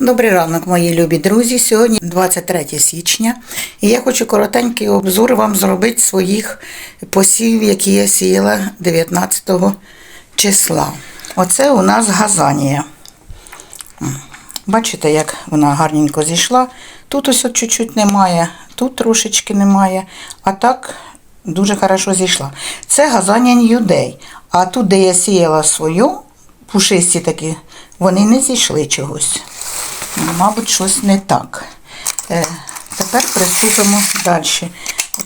Добрий ранок, мої любі друзі. Сьогодні 23 січня, і я хочу коротенький обзор вам зробити своїх посівів, які я сіяла 19 числа. Оце у нас газанія. Бачите, як вона гарненько зійшла. Тут ось чуть-чуть немає, тут трошечки немає, а так дуже хорошо зійшла. Це газанія Нью-Дей. А тут, де я сіяла свою, пушисті такі, вони не зійшли чогось. Мабуть, щось не так. Е, тепер приступимо далі.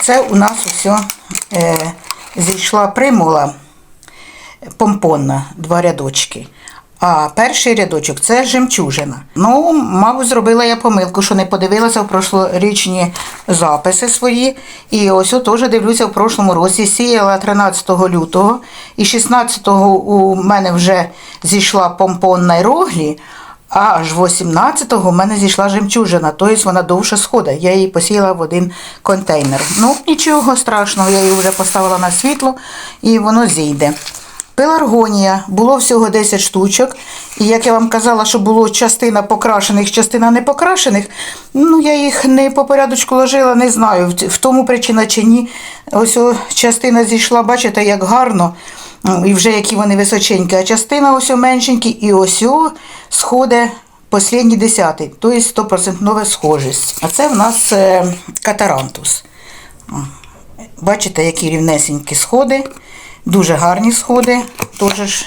Це у нас усе зійшла примула помпонна, два рядочки. А перший рядочок це жемчужина. Ну, мабуть, зробила я помилку, що не подивилася в прошлорічні записи свої. І ось теж дивлюся в прошлому році. Сіяла 13 лютого, і 16-го у мене вже зійшла помпонна роглі, а аж 18-го в мене зійшла жемчужина, тобто вона довше сходить. Я її посіяла в один контейнер. Ну, нічого страшного, я її вже поставила на світло і воно зійде. Пеларгонія було всього 10 штучок. І як я вам казала, що було частина покрашених, частина не покрашених, ну я їх не по порядочку ложила, не знаю, в- тому причина чи ні. Ось частина зійшла, бачите, як гарно, і вже які вони височенькі, а частина ось меншенькі, і ось сходить останній десятий, тобто 100% схожість. А це в нас е, катарантус. Бачите, які рівнесенькі сходи, дуже гарні сходи, теж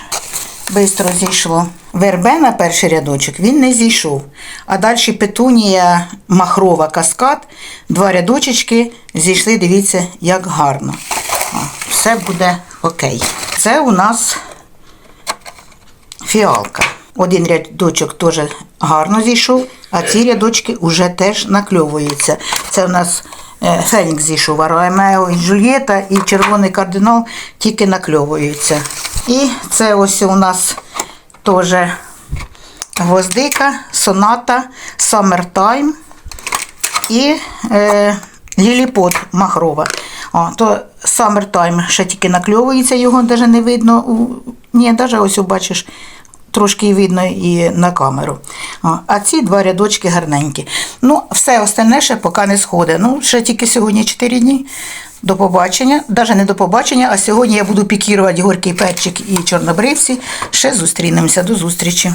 швидко зійшло. Вербена, перший рядочок, він не зійшов. А далі петунія махрова каскад, два рядочечки зійшли, дивіться, як гарно. Все буде окей. Це у нас фіалка. Один рядочок теж гарно зійшов, а ці рядочки вже теж накльовуються. Це у нас е, Фенікс зійшов, а Ромео і Джульєта і червоний кардинал тільки накльовуються. І це ось у нас теж гвоздика, соната, Summertime і е, ліліпод махрова. О, то Summertime ще тільки накльовується, його навіть не видно. Ні, навіть ось бачиш, трошки видно і на камеру. О, а ці два рядочки гарненькі. Ну, все остальне ще поки не сходить. Ну, ще тільки сьогодні 4 дні. До побачення, навіть не до побачення, а сьогодні я буду пікірувати горький перчик і чорнобривці. Ще зустрінемося. До зустрічі.